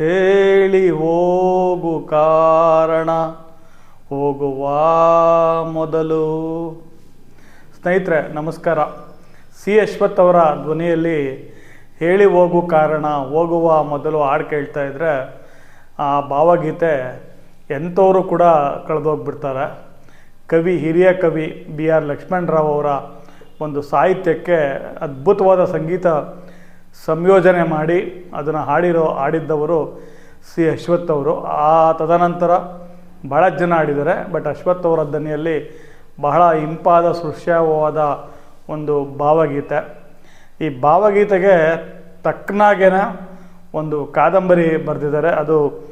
ಹೇಳಿ ಹೋಗು ಕಾರಣ. ಹೋಗುವ ಮೊದಲು. ಸ್ನೇಹಿತರೆ, ನಮಸ್ಕಾರ. ಸಿ. ಅಶ್ವಥ್ ಅವರ ಧ್ವನಿಯಲ್ಲಿ ಹೇಳಿ ಹೋಗು ಕಾರಣ, ಹೋಗುವ ಮೊದಲು ಹಾಡು ಕೇಳ್ತಾ ಇದ್ರೆ, ಆ ಭಾವಗೀತೆ ಎಂಥವರು ಕೂಡ ಕಳೆದೋಗ್ಬಿಡ್ತಾರೆ. ಕವಿ, ಹಿರಿಯ ಕವಿ ಬಿ. ಆರ್. ಲಕ್ಷ್ಮಣರಾವ್ ಅವರ ಒಂದು ಸಾಹಿತ್ಯಕ್ಕೆ ಅದ್ಭುತವಾದ ಸಂಗೀತ ಸಂಯೋಜನೆ ಮಾಡಿ ಅದನ್ನು ಹಾಡಿರೋ, ಹಾಡಿದ್ದವರು ಸಿ. ಅಶ್ವಥ್ ಅವರು. ಆ ತದನಂತರ ಭಾಳ ಜನ ಹಾಡಿದ್ದಾರೆ. ಬಟ್ ಅಶ್ವಥ್ ಅವರ ದನಿಯಲ್ಲಿ ಬಹಳ ಇಂಪಾದ ಸೃಶ್ಯವಾದ ಒಂದು ಭಾವಗೀತೆ. ಈ ಭಾವಗೀತೆಗೆ ತಕ್ಕನಾಗೇನ ಒಂದು ಕಾದಂಬರಿ ಬರೆದಿದ್ದಾರೆ. ಅದು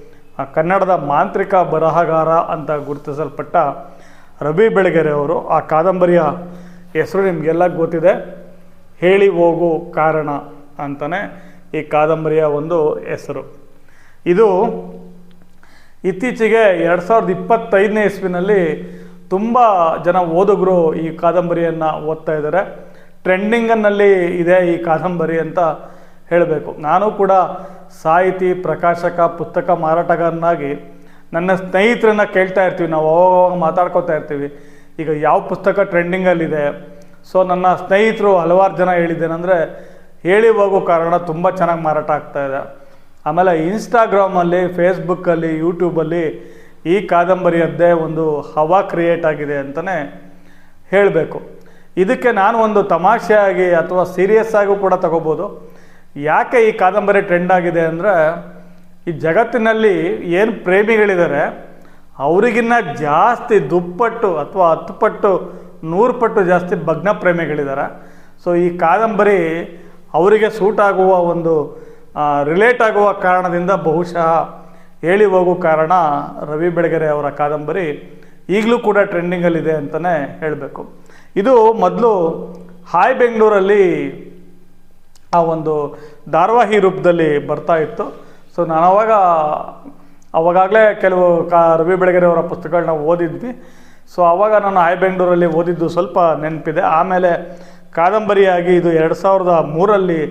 ಕನ್ನಡದ ಮಾಂತ್ರಿಕ ಬರಹಗಾರ ಅಂತ ಗುರುತಿಸಲ್ಪಟ್ಟ ರವಿ ಬೆಳಗೆರೆ ಅವರು. ಆ ಕಾದಂಬರಿಯ ಹೆಸರು ನಿಮಗೆಲ್ಲ ಗೊತ್ತಿದೆ. ಹೇಳಿ ಹೋಗು ಕಾರಣ. ಅಂತಲೇ ಈ ಕಾದಂಬರಿಯ ಒಂದು ಹೆಸರು. ಇದು ಇತ್ತೀಚೆಗೆ ಎರಡು ಸಾವಿರದ ಇಪ್ಪತ್ತೈದನೇ ಇಸ್ವಿನಲ್ಲಿ ತುಂಬ ಜನ ಓದುಗರು ಈ ಕಾದಂಬರಿಯನ್ನು ಓದ್ತಾ ಇದ್ದಾರೆ. ಟ್ರೆಂಡಿಂಗನ್ನಲ್ಲಿ ಇದೆ ಈ ಕಾದಂಬರಿ ಅಂತ ಹೇಳಬೇಕು. ನಾನು ಕೂಡ ಸಾಹಿತಿ, ಪ್ರಕಾಶಕ, ಪುಸ್ತಕ ಮಾರಾಟಗಾರನಾಗಿ ನನ್ನ ಸ್ನೇಹಿತರನ್ನ ಕೇಳ್ತಾ ಇರ್ತೀವಿ. ನಾವು ಅವಾಗ ಮಾತಾಡ್ಕೋತಾ ಇರ್ತೀವಿ. ಈಗ ಯಾವ ಪುಸ್ತಕ ಟ್ರೆಂಡಿಂಗಲ್ಲಿದೆ? ಸೊ ನನ್ನ ಸ್ನೇಹಿತರು ಹಲವಾರು ಜನ ಹೇಳಿದ್ದೇನೆಂದರೆ ಹೇಳಿ ಹೋಗೋ ಕಾರಣ ತುಂಬ ಚೆನ್ನಾಗಿ ಮಾರಾಟ ಆಗ್ತಾ ಇದೆ. ಆಮೇಲೆ ಇನ್ಸ್ಟಾಗ್ರಾಮಲ್ಲಿ ಫೇಸ್ಬುಕ್ಕಲ್ಲಿ ಯೂಟ್ಯೂಬಲ್ಲಿ ಈ ಕಾದಂಬರಿಯದ್ದೇ ಒಂದು ಹವಾ ಕ್ರಿಯೇಟ್ ಆಗಿದೆ ಅಂತಲೇ ಹೇಳಬೇಕು. ಇದಕ್ಕೆ ನಾನು ಒಂದು ತಮಾಷೆಯಾಗಿ ಅಥವಾ ಸೀರಿಯಸ್ ಆಗೂ ಕೂಡ ತಗೋಬೋದು. ಯಾಕೆ ಈ ಕಾದಂಬರಿ ಟ್ರೆಂಡ್ ಆಗಿದೆ ಅಂದರೆ, ಈ ಜಗತ್ತಿನಲ್ಲಿ ಏನು ಪ್ರೇಮಿಗಳಿದ್ದಾರೆ ಅವರಿಗಿನ್ನ ಜಾಸ್ತಿ ದುಪ್ಪಟ್ಟು ಅಥವಾ ಹತ್ತು ಪಟ್ಟು ನೂರು ಪಟ್ಟು ಜಾಸ್ತಿ ಭಗ್ನ ಪ್ರೇಮಿಗಳಿದ್ದಾರೆ ಸೊ ಈ ಕಾದಂಬರಿ ಅವರಿಗೆ ಸೂಟ್ ಆಗುವ ಒಂದು ರಿಲೇಟ್ ಆಗುವ ಕಾರಣದಿಂದ ಬಹುಶಃ ಹೇಳಿ ಹೋಗೋ ಕಾರಣ ರವಿ ಬೆಳಗೆರೆ ಅವರ ಕಾದಂಬರಿ ಈಗಲೂ ಕೂಡ ಟ್ರೆಂಡಿಂಗಲ್ಲಿದೆ ಅಂತಲೇ ಹೇಳಬೇಕು. ಇದು ಮೊದಲು ಹಾಯ್ ಬೆಂಗಳೂರಲ್ಲಿ ಆ ಒಂದು ಧಾರಾವಾಹಿ ರೂಪದಲ್ಲಿ ಬರ್ತಾ ಇತ್ತು. ಸೊ ನಾನು ಅವಾಗ ಅವಾಗಲೇ ಕೆಲವು ಕಾ, ರವಿ ಬೆಳಗೆರೆ ಅವರ ಪುಸ್ತಕಗಳನ್ನ ಓದಿದ್ವಿ. ಸೊ ಆವಾಗ ನಾನು ಹಾಯ್ ಬೆಂಗಳೂರಲ್ಲಿ ಓದಿದ್ದು ಸ್ವಲ್ಪ ನೆನಪಿದೆ. ಆಮೇಲೆ ಕಾದಂಬರಿಯಾಗಿ ಇದು ಎರಡು ಸಾವಿರದ ಮೂರಲ್ಲಿ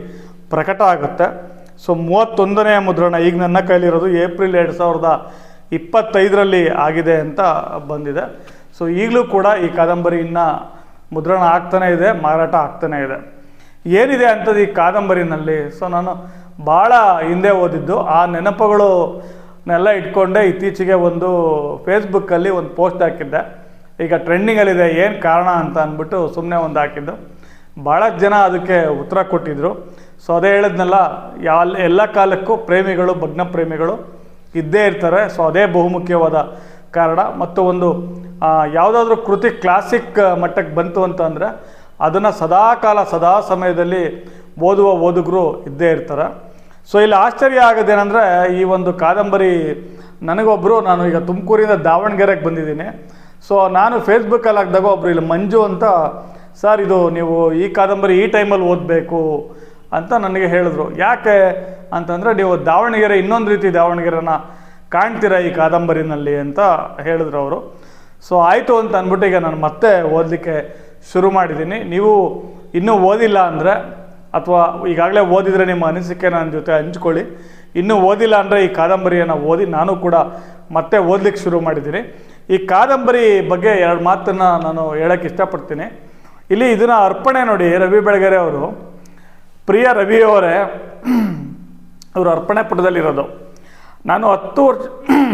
ಪ್ರಕಟ ಆಗುತ್ತೆ. ಸೊ ಮೂವತ್ತೊಂದನೆಯ ಮುದ್ರಣ ಈಗ ನನ್ನ ಕೈಲಿರೋದು ಏಪ್ರಿಲ್ ಎರಡು ಸಾವಿರದ ಇಪ್ಪತ್ತೈದರಲ್ಲಿ ಆಗಿದೆ ಅಂತ ಬಂದಿದೆ. ಸೊ, ಈಗಲೂ ಕೂಡ ಈ ಕಾದಂಬರಿ ಇನ್ನು ಮುದ್ರಣ ಆಗ್ತಾನೇ ಇದೆ, ಮಾರಾಟ ಆಗ್ತಾನೇ ಇದೆ. ಏನಿದೆ ಅಂಥದ್ದು ಈ ಕಾದಂಬರಿನಲ್ಲಿ? ಸೊ, ನಾನು ಭಾಳ ಹಿಂದೆ ಓದಿದ್ದು, ಆ ನೆನಪುಗಳು ನೆಲ್ಲ ಇಟ್ಕೊಂಡೆ ಇತ್ತೀಚೆಗೆ ಒಂದು ಫೇಸ್ಬುಕ್ಕಲ್ಲಿ ಒಂದು ಪೋಸ್ಟ್ ಹಾಕಿದ್ದೆ. ಈಗ ಟ್ರೆಂಡಿಂಗಲ್ಲಿದೆ ಏನು ಕಾರಣ ಅಂತ ಅಂದ್ಬಿಟ್ಟು ಸುಮ್ಮನೆ ಒಂದು ಹಾಕಿದ್ದು. ಭಾಳ ಜನ ಅದಕ್ಕೆ ಉತ್ತರ ಕೊಟ್ಟಿದ್ದರು ಸೊ ಅದೇ ಹೇಳಿದ್ನಲ್ಲ ಯಾ ಎಲ್ಲ ಕಾಲಕ್ಕೂ ಪ್ರೇಮಿಗಳು, ಭಗ್ನ ಪ್ರೇಮಿಗಳು ಇದ್ದೇ ಇರ್ತಾರೆ. ಸೊ ಅದೇ ಬಹುಮುಖ್ಯವಾದ ಕಾರಣ. ಮತ್ತು ಒಂದು ಯಾವುದಾದ್ರೂ ಕೃತಿ ಕ್ಲಾಸಿಕ್ ಮಟ್ಟಕ್ಕೆ ಬಂತು ಅಂತಂದರೆ, ಅದನ್ನು ಸದಾಕಾಲ, ಸದಾ ಸಮಯದಲ್ಲಿ ಓದುವ ಓದುಗರು ಇದ್ದೇ ಇರ್ತಾರೆ. ಸೊ ಇಲ್ಲಿ ಆಶ್ಚರ್ಯ ಆಗೋದೇನೆಂದರೆ, ಈ ಒಂದು ಕಾದಂಬರಿ ನನಗೊಬ್ಬರು ನಾನು ಈಗ ತುಮಕೂರಿಂದ ದಾವಣಗೆರೆಗೆ ಬಂದಿದ್ದೀನಿ. ಸೊ ನಾನು ಫೇಸ್ಬುಕ್ಕಲ್ಲಿ ಹಾಕಿದಾಗ ಒಬ್ಬರು ಇಲ್ಲಿ ಮಂಜು ಅಂತ ಸರ್ ಇದು ನೀವು ಈ ಕಾದಂಬರಿ ಈ ಟೈಮಲ್ಲಿ ಓದಬೇಕು ಅಂತ ನನಗೆ ಹೇಳಿದ್ರು. ಯಾಕೆ? ಅಂತಂದರೆ, ನೀವು ದಾವಣಗೆರೆ ಇನ್ನೊಂದು ರೀತಿ ದಾವಣಗೆರೆನ ಕಾಣ್ತೀರಾ ಈ ಕಾದಂಬರಿನಲ್ಲಿ? ಅಂತ ಹೇಳಿದ್ರು ಅವರು. ಸೊ ಆಯಿತು ಅಂತ ಅಂದ್ಬಿಟ್ಟು ಈಗ ನಾನು ಮತ್ತೆ ಓದಲಿಕ್ಕೆ ಶುರು ಮಾಡಿದ್ದೀನಿ ನೀವು ಇನ್ನೂ ಓದಿಲ್ಲ ಅಂದರೆ, ಅಥವಾ ಈಗಾಗಲೇ ಓದಿದರೆ ನಿಮ್ಮ ಅನಿಸಿಕೆ ನನ್ನ ಜೊತೆ ಹಂಚ್ಕೊಳ್ಳಿ. ಇನ್ನೂ ಓದಿಲ್ಲ ಅಂದರೆ ಈ ಕಾದಂಬರಿಯನ್ನು ಓದಿ ನಾನು ಕೂಡ ಮತ್ತೆ ಓದಲಿಕ್ಕೆ ಶುರು ಮಾಡಿದ್ದೀನಿ ಈ ಕಾದಂಬರಿ ಬಗ್ಗೆ ಎರಡು ಮಾತನ್ನು ನಾನು ಹೇಳೋಕ್ಕೆ ಇಷ್ಟಪಡ್ತೀನಿ. ಇಲ್ಲಿ ಇದನ್ನು ಅರ್ಪಣೆ ನೋಡಿ, ರವಿ ಬೆಳಗೆರೆ ಅವರು. ಪ್ರಿಯ ರವಿಯವರೇ ಅವರು ಅರ್ಪಣೆ ಪುಟದಲ್ಲಿರೋದು. ನಾನು ಹತ್ತು ವರ್ಷ,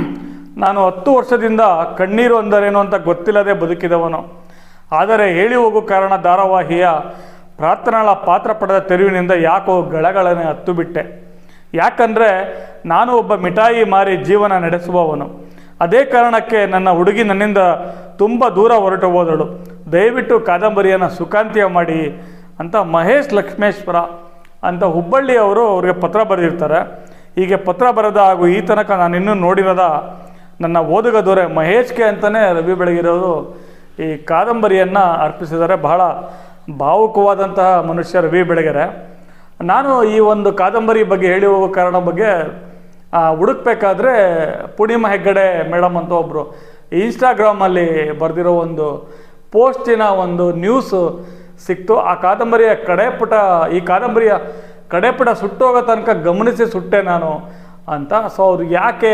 ನಾನು ಹತ್ತು ವರ್ಷದಿಂದ ಕಣ್ಣೀರು ಅಂದರೇನು ಅಂತ ಗೊತ್ತಿಲ್ಲದೆ ಬದುಕಿದವನು. ಆದರೆ ಹೇಳಿ ಹೋಗೋ ಕಾರಣ ಧಾರಾವಾಹಿಯ ಪ್ರಾರ್ಥನಾಳ ಪಾತ್ರ ಪಡೆದ ತೆರವಿನಿಂದ ಯಾಕೋ ಗಳಗಳನೆ ಹತ್ತು ಬಿಟ್ಟೆ ಯಾಕಂದರೆ ನಾನು ಒಬ್ಬ ಮಿಠಾಯಿ ಮಾರಿ ಜೀವನ ನಡೆಸುವವನು. ಅದೇ ಕಾರಣಕ್ಕೆ ನನ್ನ ಹುಡುಗಿ ನನ್ನಿಂದ ತುಂಬ ದೂರ ಹೊರಟು ಹೋದಳು. ದಯವಿಟ್ಟು ಕಾದಂಬರಿಯನ್ನು ಸುಖಾಂತ್ಯ ಮಾಡಿ ಅಂತ ಮಹೇಶ್ ಲಕ್ಷ್ಮೇಶ್ವರ ಅಂತ ಹುಬ್ಬಳ್ಳಿಯವರು ಅವರಿಗೆ ಪತ್ರ ಬರೆದಿರ್ತಾರೆ. ಹೀಗೆ ಪತ್ರ ಬರೆದ ಹಾಗೂ ಈ ತನಕ ನಾನು ಇನ್ನೂ ನೋಡಿರದ ನನ್ನ ಓದುಗ ದೊರೆ ಮಹೇಶ್ಗೆ ಅಂತಲೇ ರವಿ ಬೆಳಗಿರೋರು ಈ ಕಾದಂಬರಿಯನ್ನು ಅರ್ಪಿಸಿದ್ದಾರೆ ಬಹಳ ಭಾವುಕವಾದಂತಹ ಮನುಷ್ಯ ರವಿ ಬೆಳಗೆರೆ. ನಾನು ಈ ಒಂದು ಕಾದಂಬರಿ ಬಗ್ಗೆ ಹೇಳಿ ಹೋಗೋ ಕಾರಣ ಬಗ್ಗೆ ಹುಡುಕ್ಬೇಕಾದ್ರೆ ಪೂರ್ಣಿಮಾ ಹೆಗ್ಗಡೆ ಮೇಡಮ್ ಅಂತ ಒಬ್ಬರು ಇನ್ಸ್ಟಾಗ್ರಾಮಲ್ಲಿ ಬರೆದಿರೋ ಒಂದು ಪೋಸ್ಟಿನ ಒಂದು ನ್ಯೂಸ್ ಸಿಕ್ತು. ಆ ಕಾದಂಬರಿಯ ಕಡೆಪುಟ, ಈ ಕಾದಂಬರಿಯ ಕಡೆಪುಟ ಸುಟ್ಟೋಗೋ ತನಕ ಗಮನಿಸಿ ಸುಟ್ಟೆ ನಾನು ಅಂತ. ಸೊ ಅವ್ರು ಯಾಕೆ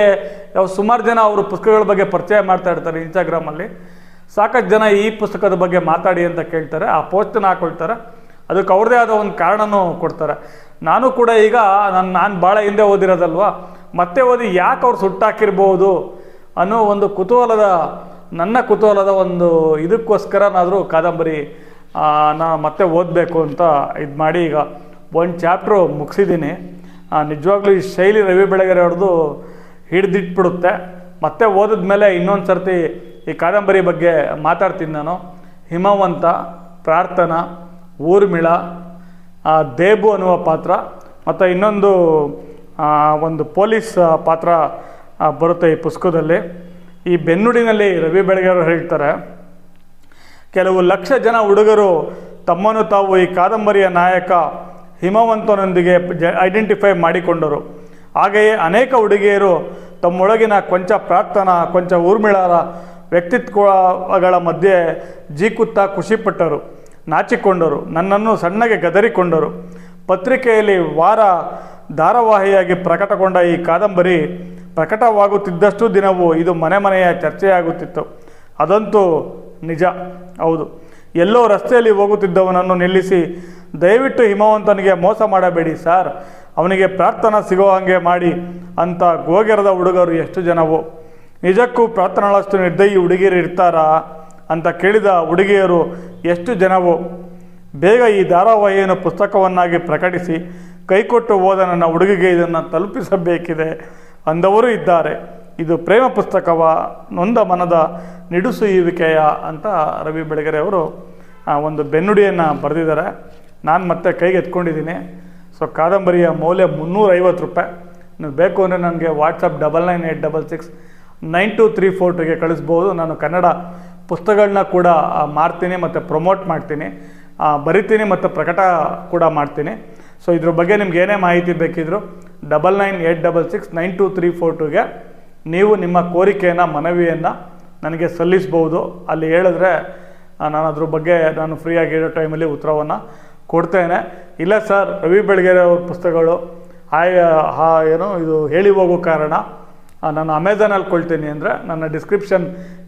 ಸುಮಾರು ಜನ ಅವರು ಪುಸ್ತಕಗಳ ಬಗ್ಗೆ ಪರಿಚಯ ಮಾಡ್ತಾ ಇರ್ತಾರೆ ಇನ್ಸ್ಟಾಗ್ರಾಮಲ್ಲಿ ಸಾಕಷ್ಟು ಜನ ಈ ಪುಸ್ತಕದ ಬಗ್ಗೆ ಮಾತಾಡಿ ಅಂತ ಕೇಳ್ತಾರೆ. ಆ ಪೋಸ್ಟನ್ನು ಹಾಕೊಳ್ತಾರೆ. ಅದಕ್ಕೆ ಅವ್ರದ್ದೇ ಆದ ಒಂದು ಕಾರಣನೂ ಕೊಡ್ತಾರೆ. ನಾನು ಕೂಡ ಈಗ ನಾನು ನಾನು ಭಾಳ ಹಿಂದೆ ಓದಿರೋದಲ್ವ? ಮತ್ತೆ ಓದಿ ಯಾಕೆ ಅವ್ರು ಸುಟ್ಟಾಕಿರ್ಬೋದು ಅನ್ನೋ ಒಂದು ಕುತೂಹಲದ ನನ್ನ ಕುತೂಹಲದ ಒಂದು ಇದಕ್ಕೋಸ್ಕರನಾದರೂ ಕಾದಂಬರಿ ನಾ ಮತ್ತೆ ಓದಬೇಕು ಅಂತ ಇದು ಮಾಡಿ ಈಗ ಒಂದು ಚಾಪ್ಟ್ರು ಮುಗಿಸಿದ್ದೀನಿ. ನಿಜವಾಗ್ಲೂ ಈ ಶೈಲಿ ರವಿ ಬೆಳಗೆರೆ ಅವ್ರದ್ದು ಹಿಡಿದಿಟ್ಬಿಡುತ್ತೆ. ಮತ್ತೆ ಓದಿದ ಮೇಲೆ ಇನ್ನೊಂದು ಸರ್ತಿ ಈ ಕಾದಂಬರಿ ಬಗ್ಗೆ ಮಾತಾಡ್ತೀನಿ ನಾನು. ಹಿಮವಂತ, ಪ್ರಾರ್ಥನಾ, ಊರ್ಮಿಳ ದೇಬು ಅನ್ನುವ ಪಾತ್ರ, ಮತ್ತು ಇನ್ನೊಂದು ಒಂದು ಪೊಲೀಸ್ ಪಾತ್ರ ಬರುತ್ತೆ ಈ ಪುಸ್ತಕದಲ್ಲಿ. ಈ ಬೆನ್ನುಡಿನಲ್ಲಿ ರವಿ ಬೆಳಗೆರೆ ಹೇಳ್ತಾರೆ, ಕೆಲವು ಲಕ್ಷ ಜನ ಹುಡುಗರು ತಮ್ಮನ್ನು ತಾವು ಈ ಕಾದಂಬರಿಯ ನಾಯಕ ಹಿಮವಂತನೊಂದಿಗೆ ಜ ಐಡೆಂಟಿಫೈ ಮಾಡಿಕೊಂಡರು. ಹಾಗೆಯೇ ಅನೇಕ ಹುಡುಗಿಯರು ತಮ್ಮೊಳಗಿನ ಕೊಂಚ ಪ್ರಾರ್ಥನಾ, ಕೊಂಚ ಊರ್ಮಿಳಾರ ವ್ಯಕ್ತಿತ್ವಗಳ ಮಧ್ಯೆ ಜೀಕುತ್ತಾ ಖುಷಿಪಟ್ಟರು, ನಾಚಿಕೊಂಡರು, ನನ್ನನ್ನು ಸಣ್ಣಗೆ ಗದರಿಕೊಂಡರು. ಪತ್ರಿಕೆಯಲ್ಲಿ ವಾರ ಧಾರಾವಾಹಿಯಾಗಿ ಪ್ರಕಟಗೊಂಡ ಈ ಕಾದಂಬರಿ ಪ್ರಕಟವಾಗುತ್ತಿದ್ದಷ್ಟು ದಿನವೂ ಇದು ಮನೆ ಮನೆಯ ಚರ್ಚೆಯಾಗುತ್ತಿತ್ತು. ಅದಂತೂ ನಿಜ. ಹೌದು. ಎಲ್ಲೋ ರಸ್ತೆಯಲ್ಲಿ ಹೋಗುತ್ತಿದ್ದವನನ್ನು ನಿಲ್ಲಿಸಿ, ದಯವಿಟ್ಟು ಹಿಮವಂತನಿಗೆ ಮೋಸ ಮಾಡಬೇಡಿ ಸರ್. ಅವನಿಗೆ ಪ್ರಾರ್ಥನಾ ಸಿಗೋ ಹಾಗೆ ಮಾಡಿ ಅಂತ ಗೋಗೆರದ ಹುಡುಗರು ಎಷ್ಟು ಜನವೋ. ನಿಜಕ್ಕೂ ಪ್ರಾರ್ಥನಾಳಷ್ಟು ನಿರ್ದಯಿ ಹುಡುಗಿಯರು ಇರ್ತಾರಾ? ಅಂತ ಕೇಳಿದ ಹುಡುಗಿಯರು ಎಷ್ಟು ಜನವೋ. ಬೇಗ ಈ ಧಾರಾವಾಹಿಯನ್ನು ಪುಸ್ತಕವನ್ನಾಗಿ ಪ್ರಕಟಿಸಿ, ಕೈಕೊಟ್ಟು ಹೋದ ನನ್ನ ಹುಡುಗಿಗೆ ಇದನ್ನು ತಲುಪಿಸಬೇಕಿದೆ. ಅಂದವರು ಇದ್ದಾರೆ. ಇದು ಪ್ರೇಮ ಪುಸ್ತಕವ ನೊಂದ ಮನದ ನಿಡುಸುಯುವಿಕೆಯ ಅಂತ ರವಿ ಬೆಳಗೆರೆ ಅವರು ಒಂದು ಬೆನ್ನುಡಿಯನ್ನು ಬರೆದಿದ್ದಾರೆ. ನಾನು ಮತ್ತೆ ಕೈಗೆ ಎತ್ಕೊಂಡಿದ್ದೀನಿ. ಸೊ ಕಾದಂಬರಿಯ ಮೌಲ್ಯ ಮುನ್ನೂರೈವತ್ತು ರೂಪಾಯಿ. ನೀವು ಬೇಕು ಅಂದರೆ ನನಗೆ WhatsApp double nine eight double six nine two three four ಟುಗೆ ಕಳಿಸ್ಬೋದು. ನಾನು ಕನ್ನಡ ಪುಸ್ತಕಗಳನ್ನ ಕೂಡ ಮಾರ್ತೀನಿ ಮತ್ತು ಪ್ರಮೋಟ್ ಮಾಡ್ತೀನಿ. ಬರಿತೀನಿ ಮತ್ತು ಪ್ರಕಟ ಕೂಡ ಮಾಡ್ತೀನಿ. ಸೊ ಇದ್ರ ಬಗ್ಗೆ ನಿಮ್ಗೆ ಏನೇ ಮಾಹಿತಿ ಬೇಕಿದ್ರು double nine eight double six nine two three four ಟುಗೆ ನೀವು ನಿಮ್ಮ ಕೋರಿಕೆಯನ್ನು, ಮನವಿಯನ್ನು ನನಗೆ ಸಲ್ಲಿಸ್ಬೋದು. ಅಲ್ಲಿ ಹೇಳಿದ್ರೆ ನಾನು ಅದ್ರ ಬಗ್ಗೆ ನಾನು ಫ್ರೀಯಾಗಿ ಇರೋ ಟೈಮಲ್ಲಿ ಉತ್ತರವನ್ನು ಕೊಡ್ತೇನೆ. ಇಲ್ಲ ಸರ್ ರವಿ ಬೆಳಗೆರೆ ಅವ್ರ ಪುಸ್ತಕಗಳು ಹಾಯ್ ಹಾ ಏನು, ಇದು ಹೇಳಿ ಹೋಗೋ ಕಾರಣ ನಾನು ಅಮೆಝಾನಲ್ಲಿ ಕೊಳ್ತೀನಿ ಅಂದರೆ ನನ್ನ ಡಿಸ್ಕ್ರಿಪ್ಷನ್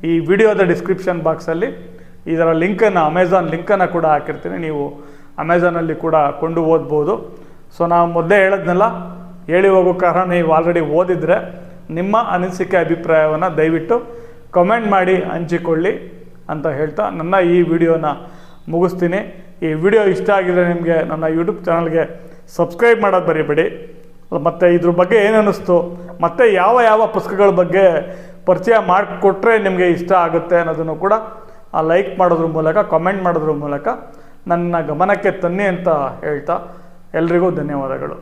ಈ ವಿಡಿಯೋದ ಡಿಸ್ಕ್ರಿಪ್ಷನ್ ಬಾಕ್ಸಲ್ಲಿ ಇದರ ಲಿಂಕನ್ನು ಅಮೆಝಾನ್ ಲಿಂಕನ್ನು ಕೂಡ ಹಾಕಿರ್ತೀನಿ. ನೀವು ಅಮೆಝಾನಲ್ಲಿ ಕೂಡ ಕೊಂಡು ಓದ್ಬೋದು. ಸೊ ನಾವು ಮೊದಲೇ ಹೇಳದ್ನಲ್ಲ ಹೇಳಿ ಹೋಗೋ ಕಾರಣ ನೀವು ಆಲ್ರೆಡಿ ಓದಿದರೆ ನಿಮ್ಮ ಅನಿಸಿಕೆ ಅಭಿಪ್ರಾಯವನ್ನು ದಯವಿಟ್ಟು ಕಮೆಂಟ್ ಮಾಡಿ ಹಂಚಿಕೊಳ್ಳಿ ಅಂತ ಹೇಳ್ತಾ ನನ್ನ ಈ ವಿಡಿಯೋನ ಮುಗಿಸ್ತೀನಿ. ಈ ವಿಡಿಯೋ ಇಷ್ಟ ಆಗಿದ್ರೆ ನಿಮಗೆ ನನ್ನ ಯೂಟ್ಯೂಬ್ ಚಾನಲ್ಗೆ ಸಬ್ಸ್ಕ್ರೈಬ್ ಮಾಡೋದು ಬರೀಬೇಡಿ ಮತ್ತು ಇದ್ರ ಬಗ್ಗೆ ಏನು ಅನ್ನಿಸ್ತು ಮತ್ತು ಯಾವ ಯಾವ ಪುಸ್ತಕಗಳ ಬಗ್ಗೆ ಪರಿಚಯ ಮಾಡಿಕೊಟ್ರೆ ನಿಮಗೆ ಇಷ್ಟ ಆಗುತ್ತೆ ಅನ್ನೋದನ್ನು ಕೂಡ ಆ ಲೈಕ್ ಮಾಡೋದ್ರ ಮೂಲಕ ಕಮೆಂಟ್ ಮಾಡೋದ್ರ ಮೂಲಕ ನನ್ನ ಗಮನಕ್ಕೆ ತನ್ನಿ ಅಂತ ಹೇಳ್ತಾ ಎಲ್ರಿಗೂ ಧನ್ಯವಾದಗಳು.